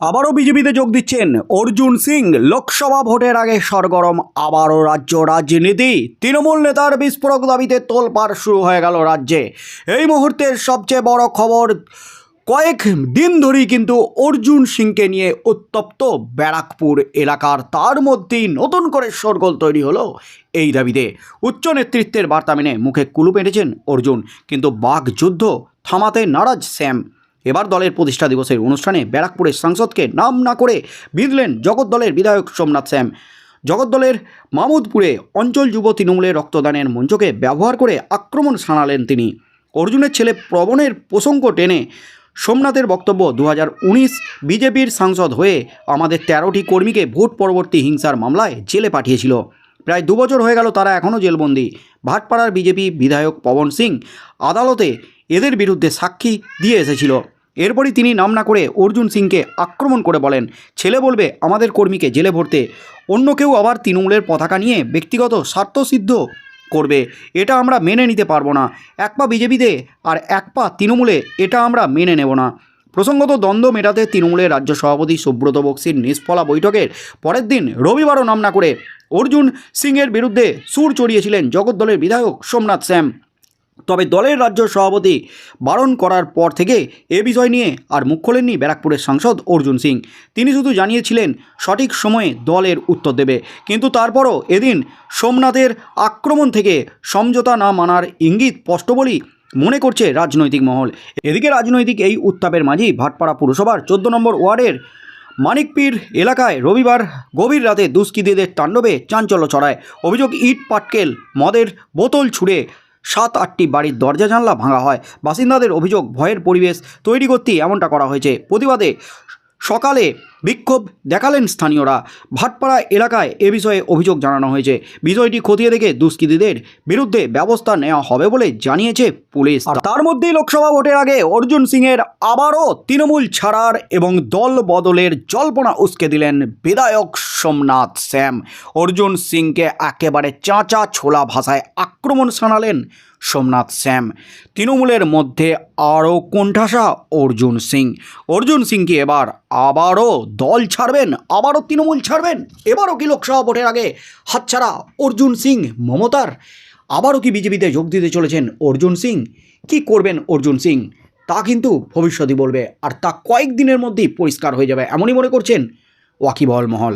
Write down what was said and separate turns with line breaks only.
আবারও বিজেপিতে যোগ দিচ্ছেন অর্জুন সিং। লোকসভা ভোটের আগে সরগরম, আবারও রাজ্য রাজনীতি। তৃণমূল নেতার বিস্ফোরক দাবিতে তোলপাড় শুরু হয়ে গেল রাজ্যে। এই মুহূর্তের সবচেয়ে বড় খবর, কয়েক দিন ধরেই কিন্তু অর্জুন সিংকে নিয়ে উত্তপ্ত ব্যারাকপুর এলাকার। তার মধ্যেই নতুন করে সরগোল তৈরি হলো এই দাবিতে। উচ্চ নেতৃত্বের বার্তা মেনে মুখে কুলু পেটেছেন অর্জুন। কিন্তু বাঘ যুদ্ধ থামাতে নারাজ স্যাম। এবার দলের প্রতিষ্ঠা দিবসের অনুষ্ঠানে ব্যারাকপুরের সাংসদকে নাম না করে বিঁধলেন জগৎদলের বিধায়ক সোমনাথ শ্যাম জগৎদলের মামুদপুরে অঞ্চল যুব তৃণমূলের রক্তদানের মঞ্চকে ব্যবহার করে আক্রমণ শানালেন তিনি। অর্জুনের ছেলে প্রবণের প্রসঙ্গ টেনে সোমনাথের বক্তব্য দু হাজার উনিশ বিজেপির সাংসদ হয়ে আমাদের তেরোটি কর্মীকে ভোট পরবর্তী হিংসার মামলায় জেলে পাঠিয়েছিল। প্রায় দু বছর হয়ে গেল তারা এখনও জেলবন্দি। ভাটপাড়ার বিজেপি বিধায়ক পবন সিং আদালতে এদের বিরুদ্ধে সাক্ষী দিয়ে এসেছিল। এরপরই তিনি নাম না করে অর্জুন সিংকে আক্রমণ করে বলেন, ছেলে বলবে আমাদের কর্মীকে জেলে ভরতে। অন্য কেউ আবার তৃণমূলের পতাকা নিয়ে ব্যক্তিগত স্বার্থসিদ্ধ করবে। এটা আমরা মেনে নিতে পারব না। এক পা বিজেপিতে আর এক পা তৃণমূলে এটা আমরা মেনে নেব না। প্রসঙ্গত দ্বন্দ্ব মেটাতে তৃণমূলের রাজ্য সভাপতি সুব্রত বক্সির নিষ্ফলা বৈঠকের পরের দিন রবিবারও নাম না করে অর্জুন সিংয়ের বিরুদ্ধে সুর চড়িয়েছিলেন জগৎদলের বিধায়ক সোমনাথ শ্যাম তবে দলের রাজ্য সভাপতি বারণ করার পর থেকে এ বিষয় নিয়ে আর মুখ খোলেননি ব্যারাকপুরের সাংসদ অর্জুন সিং। তিনি শুধু জানিয়েছিলেন, সঠিক সময়ে দলের উত্তর দেবে। কিন্তু তারপরও এদিন সোমনাথের আক্রমণ থেকে সমঝোতা না মানার ইঙ্গিত স্পষ্ট বলেই মনে করছে রাজনৈতিক মহল। এদিকে রাজনৈতিক এই উত্তাপের মাঝেই ভাটপাড়া পুরসভার চোদ্দ নম্বর ওয়ার্ডের মানিকপীর এলাকায় রবিবার গভীর রাতে দুষ্কৃতীদের তাণ্ডবে চাঞ্চল্য ছড়ায়। অভিযোগ, ইট, পাটকেল, মদের বোতল ছুঁড়ে সাত আটটি বাড়ির দরজা জানলা ভাঙা হয়। বাসিন্দাদের অভিযোগ, ভয়ের পরিবেশ তৈরি করতেই এমনটা করা হয়েছে। প্রতিবাদে সকালে বিক্ষোভ দেখালেন স্থানীয়রা। ভাটপাড়া এলাকায় এ বিষয়ে অভিযোগ জানানো হয়েছে। বিষয়টি খতিয়ে দেখে দুষ্কৃতীদের বিরুদ্ধে ব্যবস্থা নেওয়া হবে বলে জানিয়েছে পুলিশ। তার মধ্যেই লোকসভা ভোটের আগে অর্জুন সিংয়ের আবারও তৃণমূল ছাড়ার এবং দল বদলের জল্পনা উস্কে দিলেন বিধায়ক সোমনাথ শ্যাম অর্জুন সিংকে একেবারে চাঁচা ছোলা ভাষায় আক্রমণ শানালেন সোমনাথ শ্যাম তৃণমূলের মধ্যে আরও কোণঠাসা অর্জুন সিং। অর্জুন সিংকে এবার আবারও দল ছাড়বেন, আবারও তৃণমূল ছাড়বেন? এবারও কি লোকসভা ভোটের আগে হাতছাড়া অর্জুন সিং মমতার? আবারও কি বিজেপিতে যোগ দিতে চলেছেন অর্জুন সিং? কি করবেন অর্জুন সিং? তা কিন্তু ভবিষ্যতই বলবে, আর তা কয়েক দিনের মধ্যেই পরিষ্কার হয়ে যাবে, এমনই মনে করছেন ওয়াকিবহল মহল।